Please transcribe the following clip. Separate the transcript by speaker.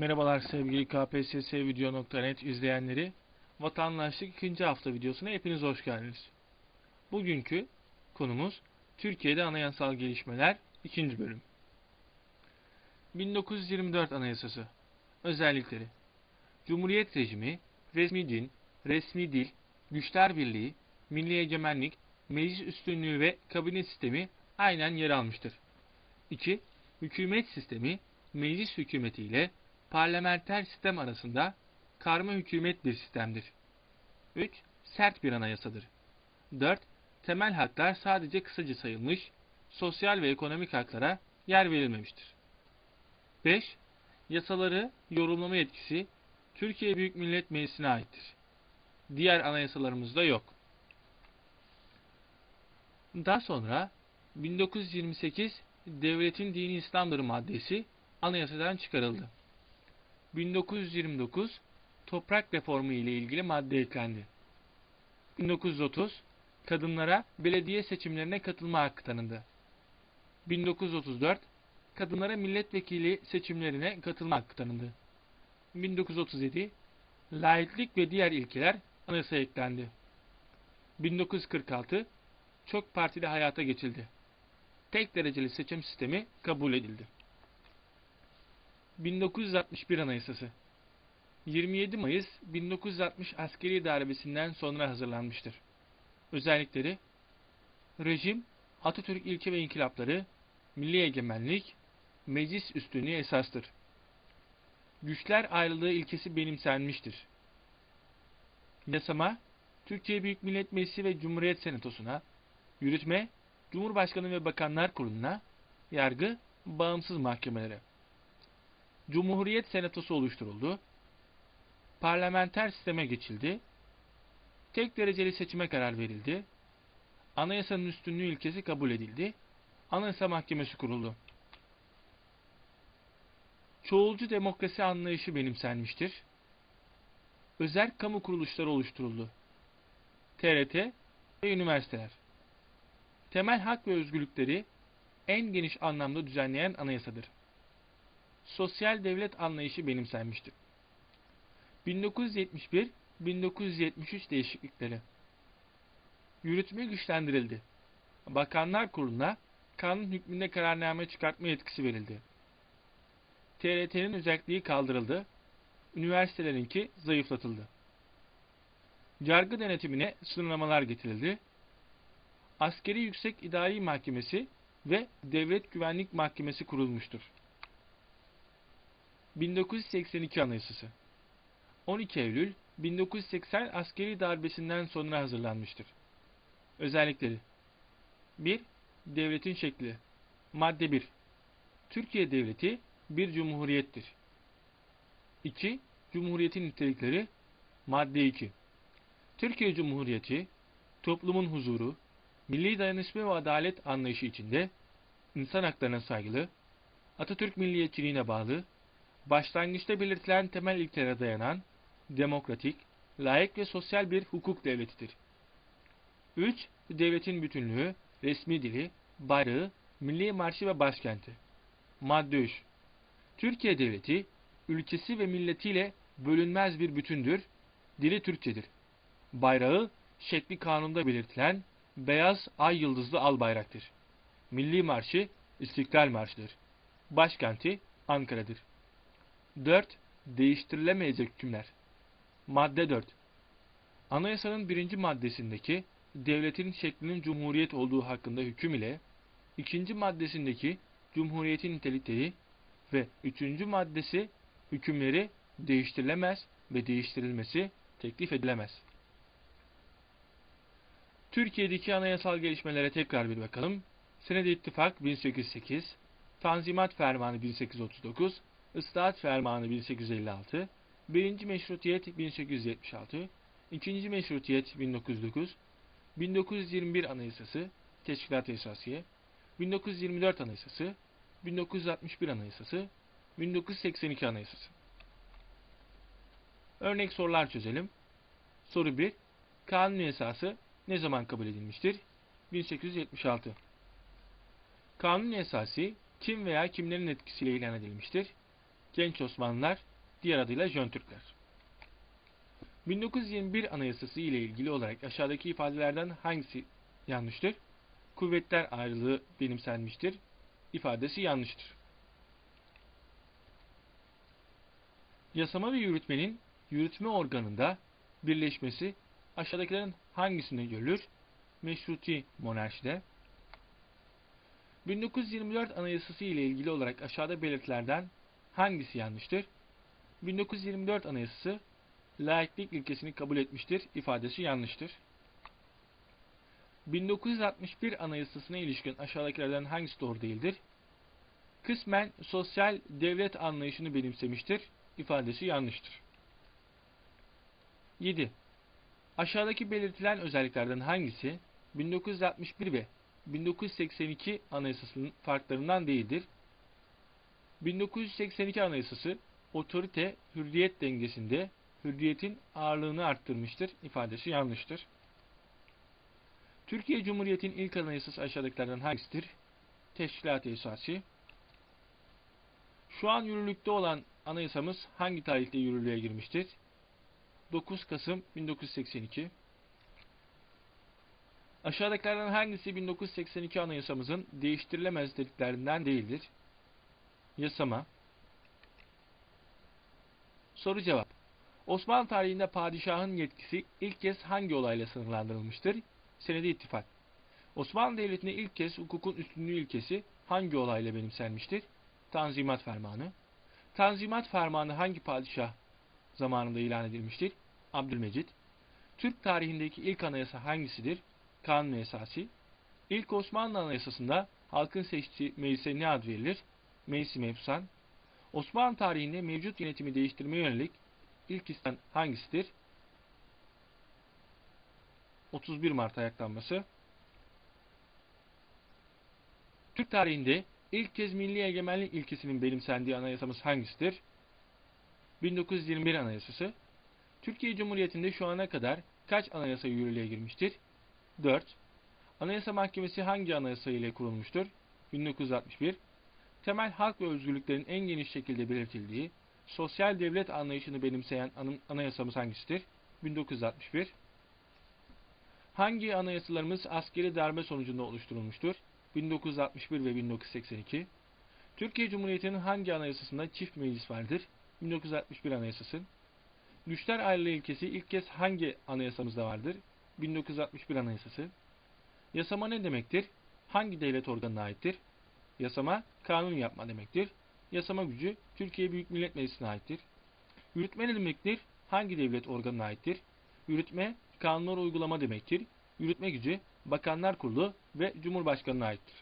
Speaker 1: Merhabalar sevgili kpssvideo.net izleyenleri. Vatandaşlık 2. hafta videosuna hepiniz hoş geldiniz. Bugünkü konumuz Türkiye'de anayasal gelişmeler 2. bölüm. 1924 Anayasası Özellikleri Cumhuriyet rejimi, resmi din, resmi dil, güçler birliği, milli egemenlik, meclis üstünlüğü ve kabine sistemi aynen yer almıştır. 2. Hükümet sistemi, meclis hükümeti ile parlamenter sistem arasında karma hükümet bir sistemdir. 3. Sert bir anayasadır. 4. Temel haklar sadece kısaca sayılmış, sosyal ve ekonomik haklara yer verilmemiştir. 5. Yasaları yorumlama yetkisi Türkiye Büyük Millet Meclisi'ne aittir. Diğer anayasalarımızda yok. Daha sonra 1928 Devletin Dini İslam'dır maddesi anayasadan çıkarıldı. 1929 Toprak Reformu ile ilgili madde eklendi. 1930 Kadınlara belediye seçimlerine katılma hakkı tanındı. 1934 Kadınlara milletvekili seçimlerine katılma hakkı tanındı. 1937 Laiklik ve diğer ilkeler anayasaya eklendi. 1946 Çok partili hayata geçildi. Tek dereceli seçim sistemi kabul edildi. 1961 Anayasası 27 Mayıs 1960 askeri darbesinden sonra hazırlanmıştır. Özellikleri Rejim, Atatürk ilke ve inkılapları, milli egemenlik, meclis üstünlüğü esastır. Güçler ayrılığı ilkesi benimsenmiştir. Yasama, Türkiye Büyük Millet Meclisi ve Cumhuriyet Senatosu'na, yürütme, Cumhurbaşkanı ve Bakanlar Kurulu'na, yargı, bağımsız mahkemelere. Cumhuriyet Senatosu oluşturuldu. Parlamenter sisteme geçildi. Tek dereceli seçime karar verildi. Anayasanın üstünlüğü ilkesi kabul edildi. Anayasa Mahkemesi kuruldu. Çoğulcu demokrasi anlayışı benimsenmiştir. Özel kamu kuruluşları oluşturuldu. TRT ve üniversiteler. Temel hak ve özgürlükleri en geniş anlamda düzenleyen anayasadır sosyal devlet anlayışı benimsenmiştir. 1971-1973 değişiklikleri Yürütme güçlendirildi. Bakanlar Kurulu'na kanun hükmünde kararname çıkartma yetkisi verildi. TRT'nin özelliği kaldırıldı. Üniversitelerinki zayıflatıldı. Yargı denetimine sınırlamalar getirildi. Askeri Yüksek İdari Mahkemesi ve Devlet Güvenlik Mahkemesi kurulmuştur. 1982 Anayasası 12 Eylül 1980 askeri darbesinden sonra hazırlanmıştır. Özellikleri 1. Devletin şekli Madde 1 Türkiye Devleti bir cumhuriyettir. 2. Cumhuriyetin nitelikleri Madde 2 Türkiye Cumhuriyeti, toplumun huzuru, milli dayanışma ve adalet anlayışı içinde insan haklarına saygılı, Atatürk milliyetçiliğine bağlı, başlangıçta belirtilen temel ilkelere dayanan, demokratik, layık ve sosyal bir hukuk devletidir. 3. Devletin bütünlüğü, resmi dili, bayrağı, milli marşı ve başkenti. Madde 3. Türkiye Devleti, ülkesi ve milletiyle bölünmez bir bütündür, dili Türkçedir. Bayrağı, şekli kanunda belirtilen beyaz ay yıldızlı al bayraktır. Milli marşı, İstiklal Marşı'dır. Başkenti, Ankara'dır. 4. Değiştirilemeyecek hükümler. Madde 4. Anayasanın birinci maddesindeki devletin şeklinin cumhuriyet olduğu hakkında hüküm ile ikinci maddesindeki cumhuriyetin nitelikleri ve üçüncü maddesi hükümleri değiştirilemez ve değiştirilmesi teklif edilemez. Türkiye'deki anayasal gelişmelere tekrar bir bakalım. Senede İttifak 1808, Tanzimat Fermanı 1839, Islahat Fermanı 1856, Birinci Meşrutiyet 1876, İkinci Meşrutiyet 1909, 1921 Anayasası, Teşkilat Esasiye, 1924 Anayasası, 1961 Anayasası, 1982 Anayasası. Örnek sorular çözelim. Soru 1. Kanun esası ne zaman kabul edilmiştir? 1876. Kanun esası kim veya kimlerin etkisiyle ilan edilmiştir? Genç Osmanlılar diğer adıyla Jön Türkler. 1921 Anayasası ile ilgili olarak aşağıdaki ifadelerden hangisi yanlıştır? Kuvvetler ayrılığı benimsenmiştir. ifadesi yanlıştır. Yasama ve yürütmenin yürütme organında birleşmesi aşağıdakilerin hangisinde görülür? Meşruti monarşide. 1924 Anayasası ile ilgili olarak aşağıda belirtilerden hangisi yanlıştır? 1924 Anayasası laiklik ilkesini kabul etmiştir ifadesi yanlıştır. 1961 Anayasasına ilişkin aşağıdakilerden hangisi doğru değildir? Kısmen sosyal devlet anlayışını benimsemiştir ifadesi yanlıştır. 7. Aşağıdaki belirtilen özelliklerden hangisi 1961 ve 1982 Anayasasının farklarından değildir? 1982 Anayasası otorite hürriyet dengesinde hürriyetin ağırlığını arttırmıştır ifadesi yanlıştır. Türkiye Cumhuriyeti'nin ilk anayasası aşağıdakilerden hangisidir? Teşkilat-ı Esası. Şu an yürürlükte olan anayasamız hangi tarihte yürürlüğe girmiştir? 9 Kasım 1982. Aşağıdakilerden hangisi 1982 anayasamızın değiştirilemez dediklerinden değildir? Yasama. Soru cevap. Osmanlı tarihinde padişahın yetkisi ilk kez hangi olayla sınırlandırılmıştır? Senedi ittifak. Osmanlı Devleti'ne ilk kez hukukun üstünlüğü ilkesi hangi olayla benimsenmiştir? Tanzimat Fermanı. Tanzimat Fermanı hangi padişah zamanında ilan edilmiştir? Abdülmecit. Türk tarihindeki ilk anayasa hangisidir? Kanun Esası. İlk Osmanlı Anayasası'nda halkın seçtiği meclise ne ad verilir? Meclis-i Mefsan. Osmanlı tarihinde mevcut yönetimi değiştirmeye yönelik ilk isyan hangisidir? 31 Mart ayaklanması. Türk tarihinde ilk kez milli egemenlik ilkesinin benimsendiği anayasamız hangisidir? 1921 Anayasası. Türkiye Cumhuriyeti'nde şu ana kadar kaç anayasa yürürlüğe girmiştir? 4. Anayasa Mahkemesi hangi anayasa ile kurulmuştur? 1961. Temel hak ve özgürlüklerin en geniş şekilde belirtildiği sosyal devlet anlayışını benimseyen anayasamız hangisidir? 1961. Hangi anayasalarımız askeri darbe sonucunda oluşturulmuştur? 1961 ve 1982. Türkiye Cumhuriyeti'nin hangi anayasasında çift meclis vardır? 1961 Anayasası. Güçler ayrılığı ilkesi ilk kez hangi anayasamızda vardır? 1961 Anayasası. Yasama ne demektir? Hangi devlet organına aittir? Yasama, kanun yapma demektir. Yasama gücü Türkiye Büyük Millet Meclisi'ne aittir. Yürütme ne demektir? Hangi devlet organına aittir? Yürütme, kanunları uygulama demektir. Yürütme gücü Bakanlar Kurulu ve Cumhurbaşkanı'na aittir.